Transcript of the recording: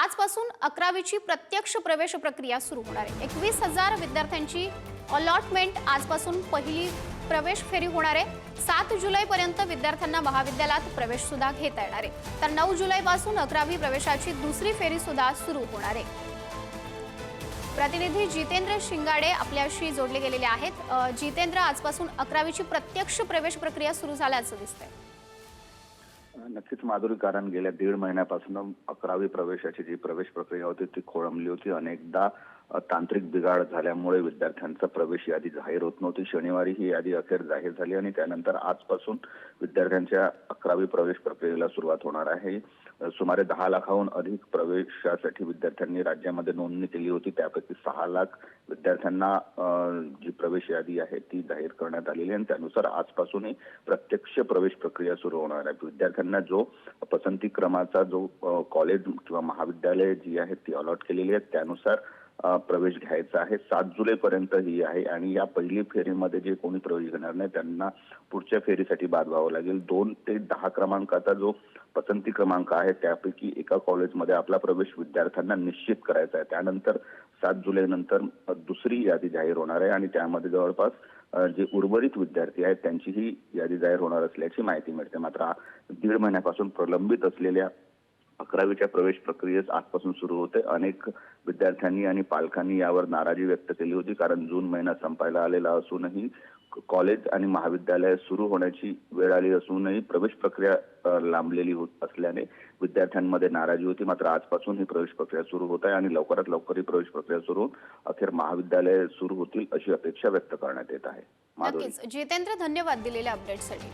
आजपासून अकरावीची प्रत्यक्ष प्रवेश प्रक्रिया सुरू होणार आहे. एकवीस हजार विद्यार्थ्यांची अलॉटमेंट आजपासून पहिली प्रवेश फेरी होणार आहे. सात जुलैपर्यंत विद्यार्थ्यांना महाविद्यालयात प्रवेश सुद्धा घेता येणार आहे. तर नऊ जुलैपासून अकरावी प्रवेशाची दुसरी फेरी सुद्धा सुरू होणार आहे. प्रतिनिधी जितेंद्र शिंगाडे आपल्याशी जोडले गेलेले आहेत. जितेंद्र आजपासून अकरावीची प्रत्यक्ष प्रवेश प्रक्रिया सुरू झाल्याचं दिसतंय. नक्कीच माधुरी कारण गेल्या दीड महिन्यापासून अकरावी प्रवेशाची जी प्रवेश प्रक्रिया होती ती खोळंबली होती. अनेकदा तांत्रिक बिघाड झाल्यामुळे विद्यार्थ्यांचा प्रवेश यादी जाहीर होत नव्हती. शनिवारी ही यादी अखेर जाहीर झाली आणि त्यानंतर आजपासून विद्यार्थ्यांच्या अकरावी प्रवेश प्रक्रियेला सुरुवात होणार आहे. सुमारे दहा लाखाहून अधिक प्रवेशासाठी विद्यार्थ्यांनी राज्यामध्ये नोंदणी केली होती. त्यापैकी सहा लाख विद्यार्थ्यांना जी प्रवेश यादी आहे ती जाहीर करण्यात आलेली आणि त्यानुसार आजपासूनही प्रत्यक्ष प्रवेश प्रक्रिया सुरू होणार आहे. विद्यार्थ्यांना जो पसंती क्रमाचा जो कॉलेज किंवा महाविद्यालय जी आहेत ती अलॉट केलेली आहेत त्यानुसार प्रवेश घ्यायचा आहे. सात जुलैपर्यंत ही आहे आणि या पहिली फेरीमध्ये जे कोणी प्रवेश घेणार नाही त्यांना पुढच्या फेरीसाठी बाद व्हावं लागेल. दोन ते दहा क्रमांकाचा जो पसंती क्रमांक आहे त्यापैकी एका कॉलेजमध्ये आपला प्रवेश विद्यार्थ्यांना निश्चित करायचा आहे. त्यानंतर सात जुलैनंतर दुसरी यादी जाहीर होणार आहे आणि त्यामध्ये जवळपास जे उर्वरित विद्यार्थी आहेत त्यांचीही यादी जाहीर होणार असल्याची माहिती मिळते. मात्र दीड महिन्यापासून प्रलंबित असलेल्या अकरावीच्या प्रवेश प्रक्रियेस आजपासून सुरू होते. अनेक विद्यार्थ्यांनी आणि पालकांनी यावर नाराजी व्यक्त केली होती कारण जून महिना संपायला आलेला असूनही कॉलेज आणि महाविद्यालय सुरू होण्याची वेळ आली असूनही प्रवेश प्रक्रिया लांबलेली होत असल्याने विद्यार्थ्यांमध्ये नाराजी होती. मात्र आजपासून ही प्रवेश प्रक्रिया सुरू होत आहे आणि लवकरात लवकर ही प्रवेश प्रक्रिया सुरू होऊन अखेर महाविद्यालय सुरू होतील अशी अपेक्षा व्यक्त करण्यात येत आहे. जितेंद्र धन्यवाद दिलेल्या अपडेटसाठी